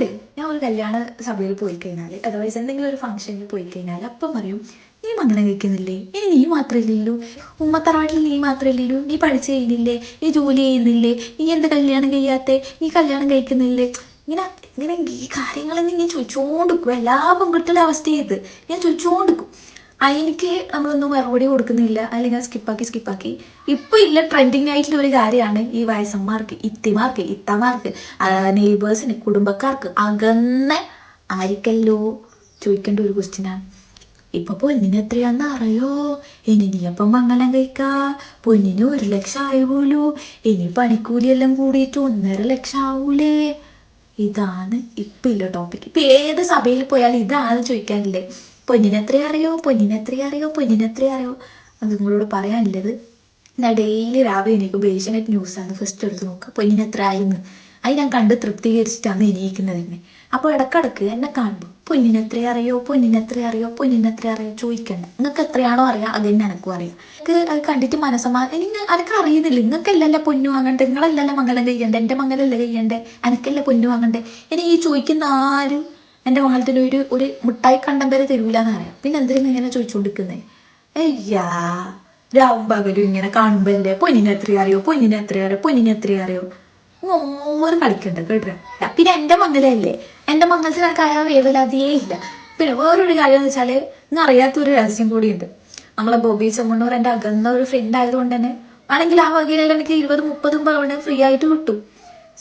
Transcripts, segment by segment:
പണ്ട് ഞാൻ ഒരു കല്യാണ സഭയിൽ പോയി കഴിഞ്ഞാൽ അതർവൈസ് എന്തെങ്കിലും ഒരു ഫംഗ്ഷനിൽ പോയി കഴിഞ്ഞാൽ അപ്പം പറയും നീ മംഗലം കഴിക്കുന്നില്ലേ? ഇനി നീ മാത്രമല്ലല്ലോ ഉമ്മത്തറവാട്ടിൽ നീ മാത്രമല്ലല്ലോ നീ പഠിച്ചു കഴിഞ്ഞില്ലേ? നീ ജോലി ചെയ്യുന്നില്ലേ? നീ എന്ത് കല്യാണം കഴിയാത്തെ? നീ കല്യാണം കഴിക്കുന്നില്ലേ? ഇങ്ങനെ ഇങ്ങനെ ഈ കാര്യങ്ങളെന്ന് ഞാൻ ചോദിച്ചുകൊണ്ടിരിക്കും എല്ലാ പെൺകുട്ടികളുടെ അവസ്ഥ ഇത്. ഞാൻ ചോദിച്ചുകൊണ്ടിരിക്കും അതിനിക്ക് നമ്മളൊന്നും മറുപടി കൊടുക്കുന്നില്ല. അല്ലെങ്കിൽ സ്കിപ്പാക്കി സ്കിപ്പാക്കി ഇപ്പൊ ഇല്ല ട്രെൻഡിങ് ആയിട്ടുള്ള ഒരു കാര്യമാണ് ഈ വയസ്സന്മാർക്ക് ഇത്തിമാർക്ക് ഇത്തമാർക്ക് നെയ്ബേഴ്സിന് കുടുംബക്കാർക്ക് അകന്ന ആയിരിക്കല്ലോ ചോദിക്കേണ്ട ഒരു ക്വസ്റ്റ്യനാണ് ഇപ്പൊ പൊന്നിന് എത്രയാന്ന് അറിയോ? ഇനി നീ അപ്പം മംഗലം കഴിക്കാ. പൊന്നിന് ഒരു ലക്ഷം ആയി ഇനി പണിക്കൂലിയെല്ലാം കൂടിയിട്ട് ഒന്നര ലക്ഷം ആവൂലേ? ഇതാണ് ഇപ്പൊ ഇല്ല ടോപ്പിക് ഇപ്പൊ ഏത് സഭയിൽ പോയാലും ഇതാണ് ചോദിക്കാനില്ലേ പൊന്നിന് എത്ര അറിയോ? പൊന്നിന് എത്ര അറിയോ? പൊന്നിന് എത്ര അറിയോ? അത് നിങ്ങളോട് പറയാനുള്ളത്. ഞാൻ ഡെയിലി രാവിലെ എനിക്ക് ഏഷ്യാനെറ്റ് ന്യൂസാണ് ഫസ്റ്റ് എടുത്ത് നോക്കുക പൊന്നിന് എത്ര ആയിന്ന്? അത് ഞാൻ കണ്ട് തൃപ്തീകരിച്ചിട്ടാണ് എണീക്കുന്നത് തന്നെ അപ്പോൾ ഇടക്കിടക്ക് എന്നെ കാണുമ്പോൾ പൊന്നിന് എത്ര അറിയോ? പൊന്നിന് എത്ര അറിയോ? പൊന്നിന് എത്ര അറിയോ? ചോദിക്കണ്ട. നിങ്ങൾക്ക് എത്രയാണോ അറിയാം? അത് തന്നെ എനക്കും അറിയാം. എനിക്ക് അത് കണ്ടിട്ട് മനസ്സമാ എനിക്ക് എനിക്ക് അറിയുന്നില്ല. നിങ്ങൾക്കല്ലല്ലോ പൊന്നു വാങ്ങണ്ടേ? നിങ്ങളല്ലല്ലോ മംഗളം കഴിയണ്ടേ? എന്റെ മംഗലല്ലേ കഴിയണ്ടേ? എനിക്കല്ല പൊന്നു വാങ്ങണ്ടേ? ഇനി ഈ ചോദിക്കുന്ന ആരും എന്റെ മകളത്തിൽ ഒരു ഒരു മുട്ടായി കണ്ടം വരെ തരൂലെന്ന് പറയാം. പിന്നെ എന്തിനാ ഇങ്ങനെ ചോദിച്ചുകൊണ്ടിരിക്കുന്നത് അയ്യാ രാവും പകലും ഇങ്ങനെ കാണുമ്പോൾ എന്റെ പൊന്നിനെ എത്ര അറിയോ? പൊന്നിനെ എത്ര അറിയോ? പൊന്നിനെ എത്ര അറിയോ? ഓവർ കളിക്കണ്ട കേട്ടോ. പിന്നെ എന്റെ മംഗലല്ലേ? എന്റെ മംഗലത്തിന് ആ വേവലാതിയേ ഇല്ല. പിന്നെ വേറൊരു കാര്യം എന്ന് വെച്ചാൽ ഇന്ന് അറിയാത്തൊരു രഹസ്യം കൂടിയുണ്ട്. നമ്മളെ ബോബി ചെമ്മണ്ണൂർ എന്റെ അകന്ന ഒരു ഫ്രണ്ട് ആയതുകൊണ്ട് തന്നെ ആണെങ്കിൽ ആ വകയിലെല്ലാം എനിക്ക് ഇരുപത് മുപ്പതും പവണ് ഫ്രീ ആയിട്ട് കിട്ടും.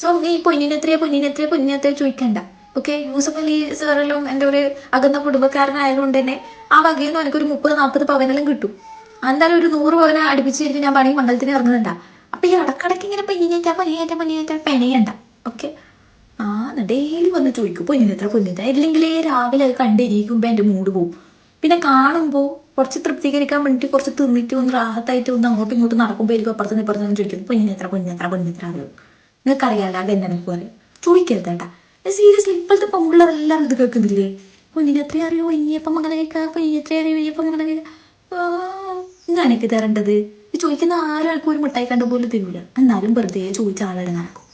സോ നീ പൊന്നിനെത്രയോ പൊന്നിനെത്രയോ പൊന്നിനെത്രയോ ചോദിക്കണ്ട. ഓക്കെ യൂസഫ് അലി സാറെല്ലാം എന്റെ ഒരു അകന്ന കുടുംബക്കാരനായതുകൊണ്ട് തന്നെ ആ വകയിൽ നിന്ന് എനിക്കൊരു മുപ്പത് നാൽപ്പത് പവനെല്ലാം കിട്ടും. എന്തായാലും ഒരു നൂറ് പവനെ അടുപ്പിച്ചിട്ട് ഞാൻ പണി മണ്ഡലത്തിന് ഇറങ്ങുന്നുണ്ട. അപ്പൊ ഈ ഇടക്കിടക്ക് ഇങ്ങനെ പയ്യഞ്ഞാ പനിയേറ്റ പനിയേറ്റ പെനയണ്ട. ഓക്കെ ആ ഡെയിലി വന്ന് ചോദിക്കും പൊന്നിനെത്ര പൊന്നിനെത്ര ഇല്ലെങ്കിൽ രാവിലെ അത് കണ്ടിരിക്കുമ്പോൾ എന്റെ മൂഡ് പോവും. പിന്നെ കാണുമ്പോൾ കുറച്ച് തൃപ്തീകരിക്കാൻ വേണ്ടിയിട്ട് കുറച്ച് തിന്നിട്ട് ഒന്ന് റാഹത്തായിട്ട് ഒന്ന് അങ്ങോട്ടും ഇങ്ങോട്ടും നടക്കുമ്പോൾ എനിക്ക് അപ്പുറത്തുനിന്ന് ഇപ്പുറത്തുനിന്ന് ചോദിക്കും പൊന്നിനെത്ര പൊന്നിനെത്ര പൊന്നിനെത്ര അത് നിങ്ങൾക്ക് അറിയാലോ അത് എന്നെ എനിക്ക് പറയും? ചോദിക്കരുതേട്ടാ സീരിയസ്ലി ഇപ്പോഴത്തെ പെൺപിള്ളേരെല്ലാം ഇത് കേൾക്കുന്നില്ലേ? എത്ര അറിയോ? ഇനിയപ്പം അങ്ങനെ കേൾക്കാം പൊന്നിനെത്ര അറിയോ? ഇനിയപ്പം അങ്ങനെ കേൾക്കാം ഞാനൊക്കെ തരേണ്ടത്. ചോദിക്കുന്ന ആരാൾക്കും ഒരു മിഠായി കണ്ട പോലും തരൂല. എന്നാലും വെറുതെ ചോദിച്ച ആളാണ് നടക്കും